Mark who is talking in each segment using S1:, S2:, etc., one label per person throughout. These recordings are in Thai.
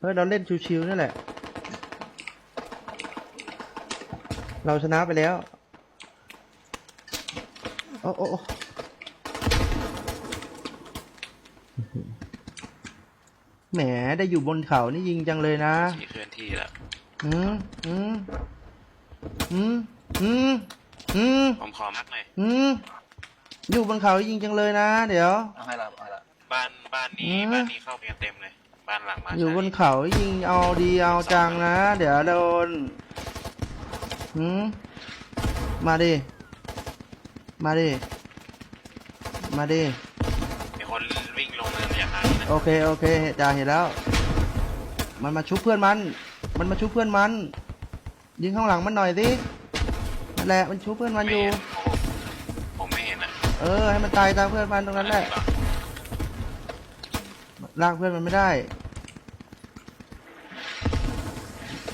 S1: เฮ้ยเราเล่นชิวๆนี่แหละ เราชนะไปแล้วโอ้โอ้โอ้แหมได้อยู่บนเขานี่ยิงจังเลยนะ
S2: ที่เคลื่อนที่แล้ว
S1: อืมอืมอืมอืมอืม
S2: ผมขอมักหน่อย
S1: อืมอยู่บนเขายิงจังเลยนะ เดี๋ยว
S3: เอาให้ละเอาให้ละ
S2: บ้านบ้านนี้
S1: อืม
S2: บ้านนี้เข้าไปกันเต็มเลย บ้านหลังมา
S1: อยู่บน
S2: ชาลี
S1: เขายิงเอาดีเอาจังนะ เดี๋ยวโดนอืมมาดิ มาดิ มาดิ
S2: มีคนวิ่งลงเนินมาจากทางนี้นะ
S1: โอเคโอเคจ่าเห็นแล้ว มันมาชุบเพื่อนมัน มันมาชุบเพื่อนมัน ยิงข้างหลังมันหน่อยสินั่นแหละมันชุบเพื่อนมัน
S2: ไม่
S1: อยู่
S2: เห็นโอ้โหผมไม่เห็นอะ
S1: เออให้มันตายตามเพื่อนมันตรงนั้นแหละ ลากเพื่อนมันไม่ได้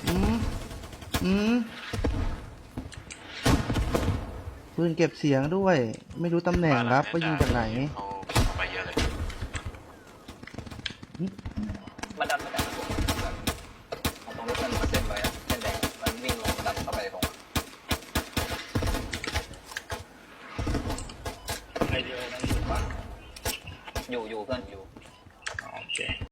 S1: อืมอืมปืนเก็บเสียงด้วย ไม่รู้ตำแหน่งครับว่ายิงจากไหน
S2: เขาเข้าไปเยอะเลย
S3: มันดันมาดันผมเอาตรงรถมันมาเส้นไว้อะเส้นแดงมันวิ่งลงดันเข้าไปในผมใครเดียวนั่นอยู่ป่ะอยู่อยู่เพื่อนอยู่ โอเค